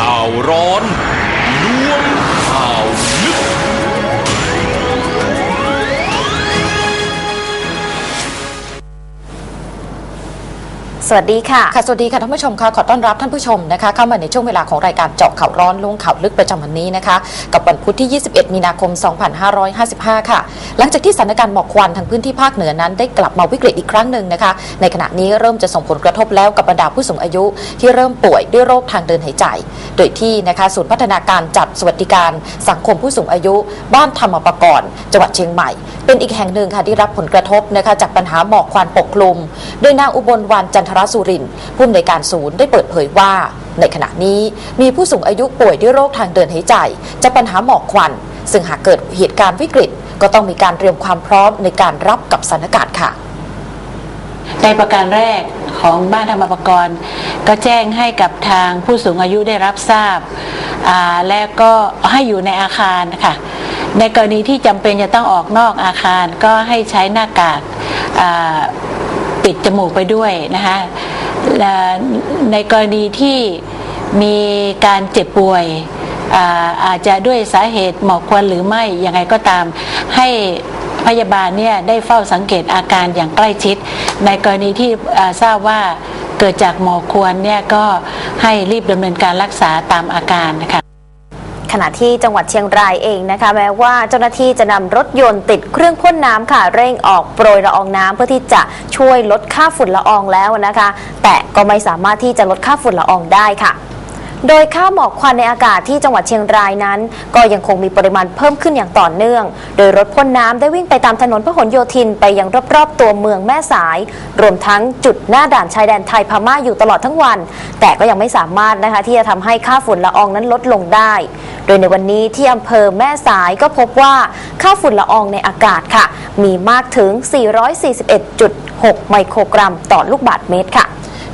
ข่าวร้อน สวัสดีค่ะ ค่ะ สวัสดีค่ะท่านผู้ชมค่ะ ขอต้อนรับท่านผู้ชมนะคะ เข้ามาในช่วงเวลาของรายการเจาะข่าวร้อนลุงข่าวลึกประจำวันนี้นะคะ กับวันพุธที่ 21 มีนาคม 2555 ค่ะ หลังจากที่สถานการณ์หมอกควันทางพื้นที่ภาคเหนือนั้นได้กลับมาวิกฤตอีกครั้งหนึ่งนะคะ ในขณะนี้เริ่มจะส่งผลกระทบแล้วกับบรรดาผู้สูงอายุ ที่เริ่มป่วยด้วยโรคทางเดินหายใจ โดยที่นะคะศูนย์พัฒนาการจัดสวัสดิการสังคมผู้สูงอายุ บ้านธรรมประกรณ์จังหวัดเชียงใหม่ เป็นอีกแห่งหนึ่งค่ะที่รับผลกระทบนะคะจากปัญหาหมอกควันปกคลุม โดยนางอุบลวรรณจันทรสุรินทร์ผู้อำนวยการศูนย์ได้เปิดเผยว่า ในขณะนี้มีผู้สูงอายุป่วยด้วยโรคทางเดินหายใจจากปัญหาหมอกควัน ซึ่งหากเกิดเหตุการณ์วิกฤต ก็ต้องมีการเตรียมความพร้อมในการรับกับสถานการณ์ค่ะในประการแรกของบ้านธรรมปกรณ์ ก็แจ้งให้กับทางผู้สูงอายุได้รับทราบาและก็ให้อยู่ในอาคารค่ะ ในกรณีที่จำเป็นจะต้องออกนอกอาคารก็ให้ใช้หน้ากากา ปิดจมูกไปด้วยนะคะและในกรณีที่มีการเจ็บป่วยอาอาจจะด้วยสาเหตุหมอกควันหรือไม่ยังไงก็ตามให้พยาบาลเนี่ยได้เฝ้าสังเกตอาการอย่างใกล้ชิด ในกรณีที่ทราบว่าเกิดจากหมอกควันเนี่ยก็ให้รีบดำเนินการรักษาตามอาการนะคะ ขณะที่จังหวัดเชียงรายเองนะคะ แม้ว่าเจ้าหน้าที่จะนำรถยนต์ติดเครื่องพ่นน้ำค่ะ เร่งออกโปรยละอองน้ำเพื่อที่จะช่วยลดค่าฝุ่นละอองแล้วนะคะ แต่ก็ไม่สามารถที่จะลดค่าฝุ่นละอองได้ค่ะ โดยค่าหมอกควันในอากาศที่จังหวัดเชียงรายนั้น ก็ยังคงมีปริมาณเพิ่มขึ้นอย่างต่อเนื่อง โดยรถพ่นน้ำได้วิ่งไปตามถนนพหลโยธินไปยังรอบๆตัวเมืองแม่สาย รวมทั้งจุดหน้าด่านชายแดนไทยพม่าอยู่ตลอดทั้งวัน แต่ก็ยังไม่สามารถนะคะที่จะทำให้ค่าฝุ่นละอองนั้นลดลงได้ โดยในวันนี้ที่อำเภอแม่สายก็พบว่าค่าฝุ่นละอองในอากาศค่ะ มีมากถึง 441.6 ไมโครกรัมต่อลูกบาศก์เมตรค่ะ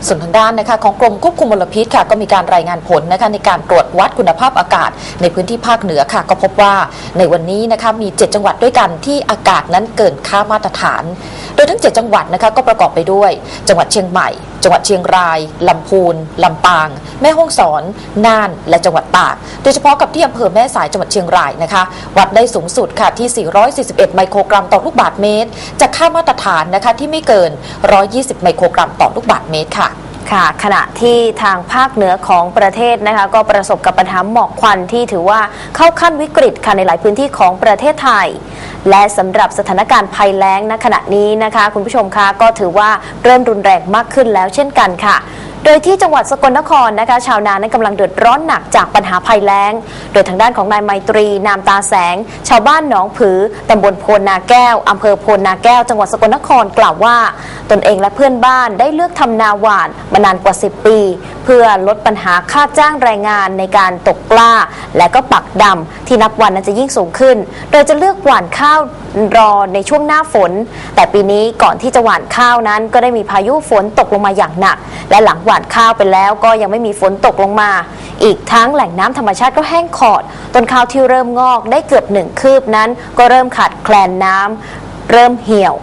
ส่วนทางด้านนะคะของกรมควบคุมมลพิษค่ะก็มีการรายงานผลนะคะในการตรวจวัดคุณภาพอากาศ ในพื้นที่ภาคเหนือค่ะ ก็พบว่าในวันนี้นะคะมี 7 จังหวัดด้วยกันที่อากาศนั้นเกินค่ามาตรฐาน โดยทั้ง 7 จังหวัดนะคะก็ประกอบไปด้วย จังหวัดเชียงใหม่ จังหวัดเชียงราย ลำพูน ลำปาง แม่ฮ่องสอน น่าน และจังหวัดตาก โดยเฉพาะกับที่อำเภอแม่สายจังหวัดเชียงรายนะคะ วัดได้สูงสุดค่ะที่ 441 ไมโครกรัมต่อลูกบาศก์เมตร จากค่ามาตรฐานนะคะที่ไม่เกิน 120 ไมโครกรัมต่อลูกบาศก์เมตรค่ะ ค่ะ ขณะที่ทางภาคเหนือของประเทศนะคะ ก็ประสบกับปัญหาหมอกควันที่ถือว่าเข้าขั้นวิกฤตค่ะในหลายพื้นที่ของประเทศไทย และสำหรับสถานการณ์ภัยแล้งณขณะนี้นะคะ คุณผู้ชมคะก็ถือว่าเริ่มรุนแรงมากขึ้นแล้วเช่นกันค่ะ โดยที่จังหวัดสกลนครนะคะชาวนานั้นกำลังเดือดร้อนหนักจากปัญหาภัยแล้ง โดยทางด้านของนายไมตรี นามตาแสง ชาวบ้านหนองผือตำบลโพนนาแก้วอำเภอโพนนาแก้ว จังหวัดสกลนครกล่าวว่า ตนเองและเพื่อนบ้านได้เลือกทำนาหวานมานานกว่า 10 ปี เพื่อลดปัญหาค่าจ้างแรงงานในการตกปลาและก็ปักดำที่นับวันนั้นจะยิ่งสูงขึ้น โดยจะเลือกหว่านข้าวรอในช่วงหน้าฝน แต่ปีนี้ก่อนที่จะหว่านข้าวนั้น ก็ได้มีพายุฝนตกลงมาอย่างหนัก และหลังหว่านข้าวไปแล้วก็ยังไม่มีฝนตกลงมา อีกทั้งแหล่งน้ำธรรมชาติก็แห้งขอด ต้นข้าวที่เริ่มงอกได้เกือบหนึ่งคืบนั้น ก็เริ่มขาดแคลนน้ำเริ่มเหี่ยว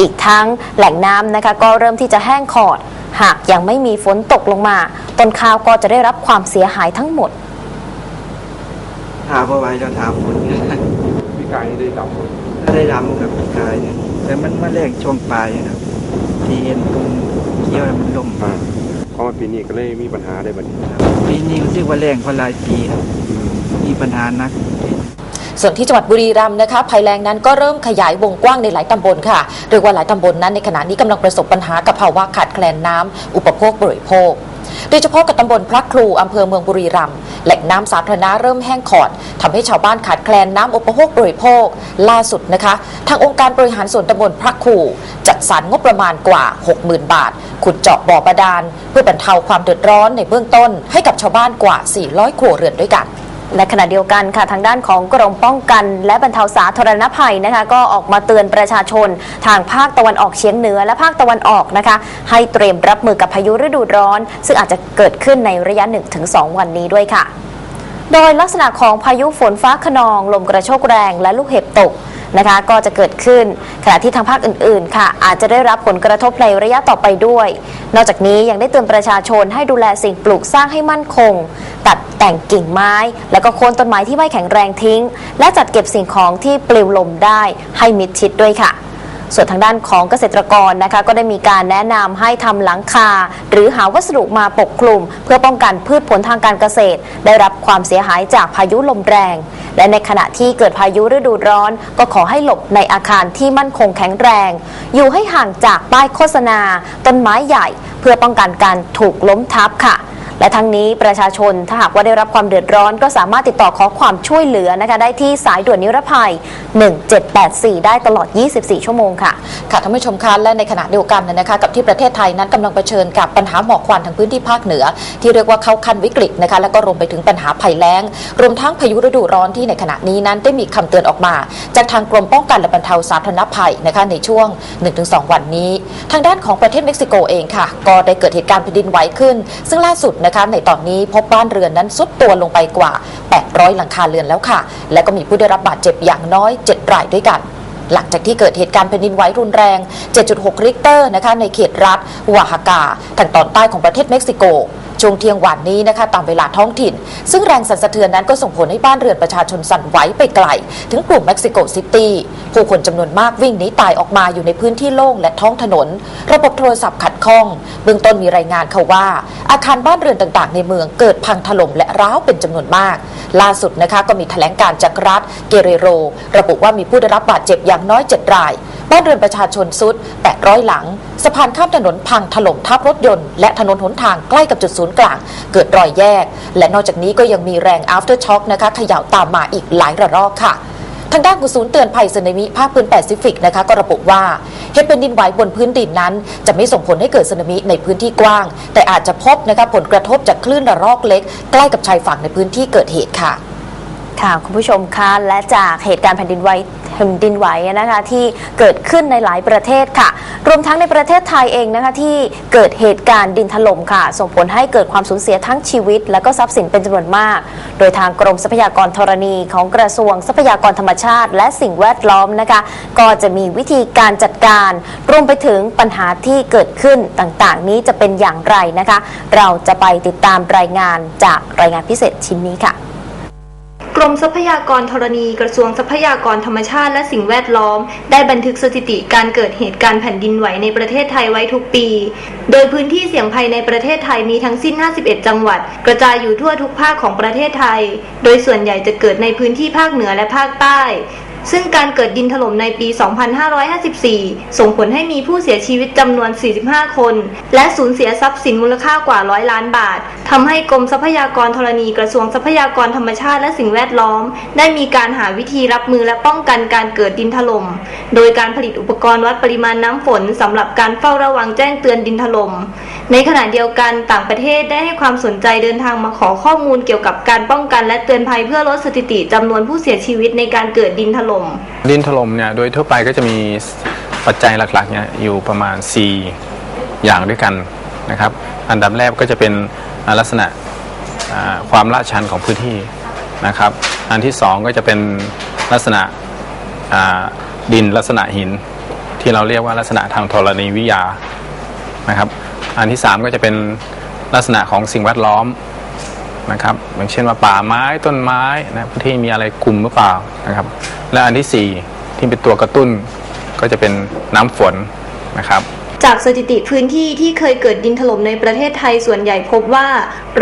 อีกทั้งแหล่งน้ำนะคะก็เริ่มที่จะแห้งขอด หากยังไม่มีฝนตกลงมา ต้นข้าวก็จะได้รับความเสียหายทั้งหมดถามเอาไว้แล้วถามคนพี่กายนี่ได้ดำหมดถ้าได้รำกับกายเนี่ยแต่มันมาแรงช่วงปลายนะครับที่เห็นตรงเกี้ยวแล้วมันล่มอ่า เพราะว่าปีนี้ก็เลยมีปัญหาได้บัดนี้ปีนี้รู้สึกว่าแรงกว่าหลายปีครับมีปัญหานักส่วนที่จังหวัดบุรีรัมย์นะคะภัยแรงนั้นก็เริ่มขยายวงกว้างในหลายตำบลค่ะเรียกว่าหลายตำบลนั้นในขณะนี้กำลังประสบปัญหากับภาวะขาดแคลนน้ำอุปโภคบริโภค โดยเฉพาะกับตำบลพระครูอำเภอเมืองบุรีรัมย์แหล่งน้ำสาธารณะเริ่มแห้งขอดทำให้ชาวบ้านขาดแคลนน้ำอุปโภคบริโภค ล่าสุดนะคะ ทางองค์การบริหารส่วนตำบลพระครู จัดสรรงบประมาณกว่า 60,000 บาท ขุดเจาะบ่อบาดาลเพื่อบรรเทาความเดือดร้อนในเบื้องต้น ให้กับชาวบ้านกว่า 400 ครัวเรือนด้วยกัน และขณะเดียวกันค่ะทางด้านของกรมป้องกัน และบรรเทาสาธารณภัยนะคะก็ออกมาเตือนประชาชน ทางภาคตะวันออกเฉียงเหนือและภาคตะวันออกนะคะ ให้เตรียมรับมือกับพายุฤดูร้อน ซึ่งอาจจะเกิดขึ้นในระยะ 1-2 วันนี้ด้วยค่ะ โดยลักษณะของพายุฝนฟ้าขนอง ลมกระโชกแรงและลูกเห็บตก นะคะ ก็จะเกิดขึ้นขณะที่ทางภาคอื่นๆ ค่ะ อาจจะได้รับผลกระทบในระยะต่อไปด้วย นอกจากนี้ยังได้เตือนประชาชนให้ดูแลสิ่งปลูกสร้างให้มั่นคง ตัดแต่งกิ่งไม้ แล้วก็โค่นต้นไม้ที่ไม่แข็งแรงทิ้ง และจัดเก็บสิ่งของที่ปลิวลมได้ให้มิดชิดด้วยค่ะ ส่วนทางด้านของเกษตรกรนะคะก็ได้มีการแนะนำให้ทำหลังคา หรือหาวัสดุมาปกคลุม เพื่อป้องกันพืชผลทางการเกษตร ได้รับความเสียหายจากพายุลมแรง และในขณะที่เกิดพายุฤดูร้อน ก็ขอให้หลบในอาคารที่มั่นคงแข็งแรง อยู่ให้ห่างจากป้ายโฆษณา ต้นไม้ใหญ่ เพื่อป้องกันการถูกล้มทับค่ะ และทั้งนี้ประชาชนถ้าหากว่าได้รับความเดือดร้อน ก็สามารถติดต่อขอความช่วยเหลือนะคะได้ที่สายด่วนนิรภัย 1784 ได้ตลอด 24 ชั่วโมงค่ะ ค่ะท่านผู้ชมคะและในขณะเดียวกันนะคะกับที่ประเทศไทยนั้นกำลังเผชิญกับปัญหาหมอกควันทางพื้นที่ภาคเหนือ ที่เรียกว่าเข้าขั้นวิกฤตนะคะและก็รวมไปถึงปัญหาภัยแล้ง รวมทั้งพายุฤดูร้อนที่ในขณะนี้นั้นได้มีคำเตือนออกมา จากทางกรมป้องกันและบรรเทาสาธารณภัยนะคะในช่วง 1-2 วันนี้ ทางด้านของประเทศเม็กซิโกเองค่ะ ก็ได้เกิดเหตุการณ์แผ่นดินไหวขึ้น ซึ่งล่าสุดนะคะ ในตอนนี้พบบ้านเรือนนั้นซุดตัวลงไปกว่า 800 หลังคาเรือนแล้วค่ะ และก็มีผู้ได้รับบาดเจ็บอย่างน้อย 7 รายด้วยกันหลังจากที่เกิดเหตุการณ์แผ่นดินไหวรุนแรง 7.6 ริกเตอร์นะคะในเขตรัฐวาฮากาทางตอนใต้ของประเทศเม็กซิโก ช่วงเที่ยงวันนี้นะคะตามเวลาท้องถิ่น ซึ่งแรงสั่นสะเทือนนั้นก็ส่งผลให้บ้านเรือนประชาชนสั่นไหวไปไกล ถึงกลุ่มเม็กซิโกซิตี้ผู้คนจำนวนมากวิ่งหนีตายออกมาอยู่ในพื้นที่โล่งและท้องถนน ระบบโทรศัพท์ขัดข้อง เบื้องต้นมีรายงานเขาว่า อาคารบ้านเรือนต่างๆ ในเมืองเกิดพังถล่มและร้าวเป็นจำนวนมาก ล่าสุดนะคะก็มีแถลงการจากรัฐเกเรโร ระบุว่ามีผู้ได้รับบาดเจ็บอย่างน้อย 7 ราย บ้านเรือนประชาชนสุด800 หลัง สะพานข้ามถนนพังถล่มทับรถยนต์ และถนนหนทางใกล้กับจุดศูนย์กลาง เกิดรอยแยก และนอกจากนี้ก็ยังมีแรง after shock นะคะเขย่าตามมาอีกหลายระลอกค่ะทางด้านกุศูนย์เตือนภัยสึนามิภาคพื้นแปซิฟิกนะคะก็ระบุว่าเหตุเป็นดินไหวบนพื้นดินนั้น จะไม่ส่งผลให้เกิดสึนามิในพื้นที่กว้าง แต่อาจจะพบนะคะผลกระทบจากคลื่นระลอกเล็ก ใกล้กับชายฝั่งในพื้นที่เกิดเหตุค่ะ ค่ะคุณผู้ชมคะและจากเหตุการณ์แผ่นดินไหวแผ่นดินไหวนะคะที่เกิดขึ้นในหลายประเทศค่ะ รวมทั้งในประเทศไทยเองนะคะที่เกิดเหตุการณ์ดินถล่มค่ะ ส่งผลให้เกิดความสูญเสียทั้งชีวิต และก็ทรัพย์สินเป็นจำนวนมาก โดยทางกรมทรัพยากรธรณีของกระทรวงทรัพยากรธรรมชาติ และสิ่งแวดล้อมนะคะก็จะมีวิธีการจัดการรวมไปถึงปัญหาที่เกิดขึ้นต่างๆ นี้จะเป็นอย่างไรนะคะ เราจะไปติดตามรายงานจากรายงานพิเศษชิ้นนี้ค่ะ กรมทรัพยากรธรณีกระทรวงทรัพยากรธรรมชาติและสิ่งแวดล้อม ได้บันทึกสถิติการเกิดเหตุการณ์แผ่นดินไหวในประเทศไทยไว้ทุกปี โดยพื้นที่เสี่ยงภัยในประเทศไทยมีทั้งสิ้น 51 จังหวัด กระจายอยู่ทั่วทุกภาคของประเทศไทย โดยส่วนใหญ่จะเกิดในพื้นที่ภาคเหนือและภาคใต้ ซึ่งการเกิดดินถล่มในปี 2554 ส่งผลให้มีผู้เสียชีวิตจำนวน 45 คน และสูญเสียทรัพย์สินมูลค่ากว่าร้อยล้านบาท ทำให้กรมทรัพยากรธรณีกระทรวงทรัพยากรธรรมชาติและสิ่งแวดล้อม ได้มีการหาวิธีรับมือและป้องกันการเกิดดินถล่ม โดยการผลิตอุปกรณ์วัดปริมาณน้ำฝนสำหรับการเฝ้าระวังแจ้งเตือนดินถล่ม ในขณะเดียวกันต่างประเทศได้ให้ความสนใจเดินทางมาขอข้อมูลเกี่ยวกับการป้องกันและเตือนภัยเพื่อลดสถิติจำนวนผู้เสียชีวิตในการเกิดดินถล่มดินถล่มเนี่ยโดยทั่วไปก็จะมีปัจจัยหลักๆเนี่ยอยู่ประมาณ 4 อย่างด้วยกันนะครับ อันดับแรกก็จะเป็นลักษณะความลาดชันของพื้นที่นะครับ อันที่ 2 ก็จะเป็นลักษณะดินลักษณะหิน ที่เราเรียกว่าลักษณะทางธรณีวิทยานะครับ อันที่ 3 ก็จะเป็นลักษณะของสิ่งแวดล้อมนะครับ อย่างเช่นว่าป่าไม้ต้นไม้นะพื้นที่มีอะไรกลุ่มหรือเปล่านะครับ และอันที่ 4 ที่เป็นตัวกระตุ้นก็จะเป็นน้ำฝนนะครับ จากสถิติพื้นที่ที่เคยเกิดดินถล่มในประเทศไทยส่วนใหญ่พบว่า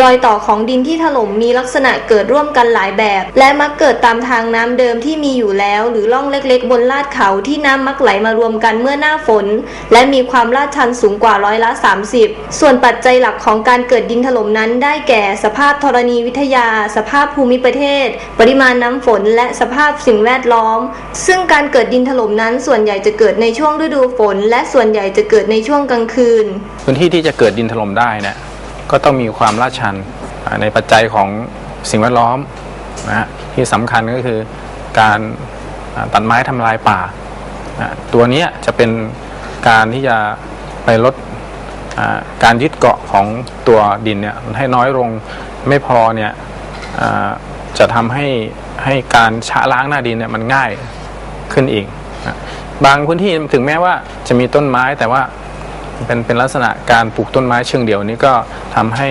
รอยต่อของดินที่ถล่มมีลักษณะเกิดร่วมกันหลายแบบ และมักเกิดตามทางน้ำเดิมที่มีอยู่แล้ว หรือล่องเล็กๆ บนลาดเขาที่น้ำมักไหลมารวมกันเมื่อหน้าฝน และมีความลาดชันสูงกว่าร้อยละ 30 ส่วนปัจจัยหลักของการเกิดดินถล่มนั้น ได้แก่สภาพธรณีวิทยา สภาพภูมิประเทศ ปริมาณน้ำฝน และสภาพสิ่งแวดล้อม ซึ่งการเกิดดินถล่มนั้นส่วนใหญ่จะเกิดในช่วงฤดูฝน และส่วนใหญ่จะเกิดในช่วงกลางคืน พื้นที่ที่จะเกิดดินถล่มได้นี่ยก็ต้องมีความลาดชันในปัจจัยของสิ่งแวดล้อมนะที่สำคัญก็คือการตัดไม้ทำลายป่า ตัวนี้จะเป็นการที่จะไปลดการยึดเกาะของตัวดินเนี่ยให้น้อยลงไม่พอเนี่ยจะทำให้ให้การชะล้างหน้าดินเนี่ยมันง่ายขึ้นอีก บางพื้นที่ถึงแม้ว่าจะมีต้นไม้แต่ว่าเป็นเป็นลักษณะการปลูกต้นไม้เชิงเดี่ยวนี้ก็ทำให้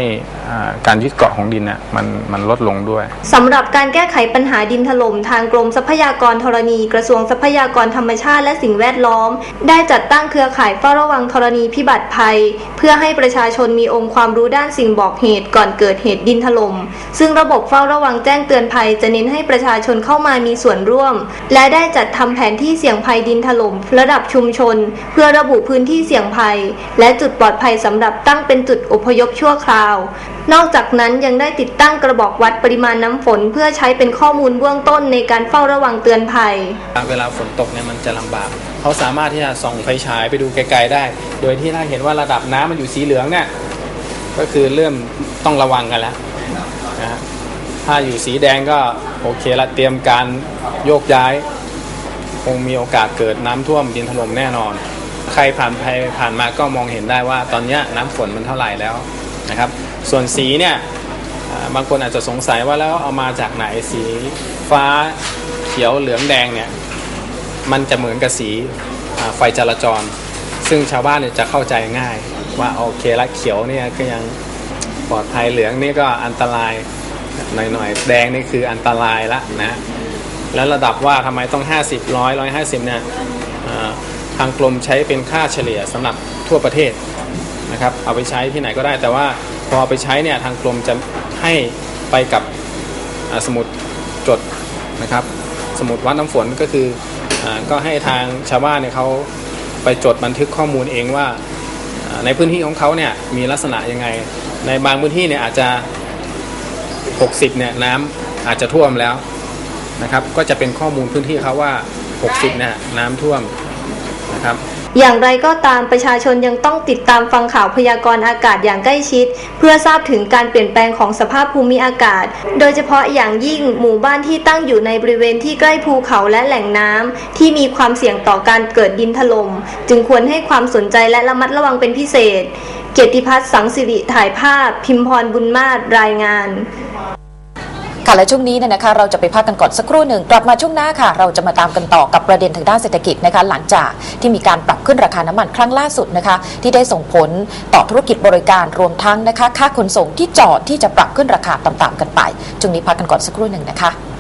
การยึดเกาะของดินเนี่ยมันมันลดลงด้วย สำหรับการแก้ไขปัญหาดินถล่มทางกรมทรัพยากรธรณี กระทรวงทรัพยากรธรรมชาติและสิ่งแวดล้อม ได้จัดตั้งเครือข่ายเฝ้าระวังธรณีพิบัติภัย เพื่อให้ประชาชนมีองค์ความรู้ด้านสิ่งบอกเหตุก่อนเกิดเหตุดินถล่มซึ่งระบบเฝ้าระวังแจ้งเตือนภัย จะเน้นให้ประชาชนเข้ามามีส่วนร่วม และได้จัดทำแผนที่เสี่ยงภัยดินถล่มระดับชุมชน เพื่อระบุพื้นที่เสี่ยงภัย และจุดปลอดภัยสำหรับตั้งเป็นจุดอพยพชั่วคราวนอกจากนั้นยังได้ติดตั้งกระบอกวัดปริมาณน้ำฝน เพื่อใช้เป็นข้อมูลเบื้องต้นในการเฝ้าระวังเตือนภัย เวลาฝนตกเนี่ยมันจะลำบาก เขาสามารถที่จะส่องไฟฉายไปดูไกลๆได้ โดยที่ถ้าเห็นว่าระดับน้ำมันอยู่สีเหลืองเนี่ยก็คือเริ่มต้องระวังกันแล้วนะฮะถ้าอยู่สีแดงก็โอเคละเตรียมการโยกย้าย คงมีโอกาสเกิดน้ำท่วมดินถล่มแน่นอน ใครผ่านไปผ่านมาก็มองเห็นได้ว่าตอนนี้น้ำฝนมันเท่าไหร่แล้วนะครับ ส่วนสีเนี่ยบางคนอาจจะสงสัยว่าแล้วเอามาจากไหนสีฟ้าเขียวเหลืองแดงเนี่ยมันจะเหมือนกับสีไฟจราจร ซึ่งชาวบ้านเนี่ยจะเข้าใจง่าย ว่าโอเคละเขียวเนี่ยก็ยังปลอดภัยเหลืองนี่ก็อันตรายหน่อยๆแดงนี่คืออันตรายละนะแล้วระดับว่าทำไมต้อง 50ร้อยร้อยห้าสิบเนี่ยทางกรมใช้เป็นค่าเฉลี่ยสำหรับทั่วประเทศนะครับเอาไปใช้ที่ไหนก็ได้แต่ว่า พอไปใช้เนี่ยทางกรมจะให้ไปกับสมุดจดนะครับ สมุดวัดน้ำฝนก็คืออก็ให้ทางชาวบ้านเนี่ยเขาไปจดบันทึกข้อมูลเองว่าอ่าในพื้นที่ของเขาเนี่ยมีลักษณะยังไง ในบางพื้นที่เนี่ยอาจจะ 60เนี่ยน้ำอาจจะท่วมแล้วนะครับ ก็จะเป็นข้อมูลพื้นที่เขาว่า 60เนี่ยน้ำท่วมนะครับ อย่างไรก็ตามประชาชนยังต้องติดตามฟังข่าวพยากรณ์อากาศอย่างใกล้ชิด เพื่อทราบถึงการเปลี่ยนแปลงของสภาพภูมิอากาศ โดยเฉพาะอย่างยิ่งหมู่บ้านที่ตั้งอยู่ในบริเวณที่ใกล้ภูเขาและแหล่งน้ำที่มีความเสี่ยงต่อการเกิดดินถลม่มจึงควรให้ความสนใจและระมัดระวังเป็นพิเศษ เกียรติพัฒน์สังสิริถ่ายภาพ พิมพรบุญมาศรายงาน ค่ะและช่วงนี้เนี่ยนะคะเราจะไปพักกันก่อนสักครู่หนึ่งกลับมาช่วงหน้าค่ะ เราจะมาตามกันต่อกับประเด็นทางด้านเศรษฐกิจนะคะหลังจากที่มีการปรับขึ้นราคาน้ำมันครั้งล่าสุดนะคะ ที่ได้ส่งผลต่อธุรกิจบริการรวมทั้งนะคะ ค่าขนส่งที่จอดที่จะปรับขึ้นราคาตามๆกันไปช่วงนี้พักกันก่อนสักครู่หนึ่งนะคะ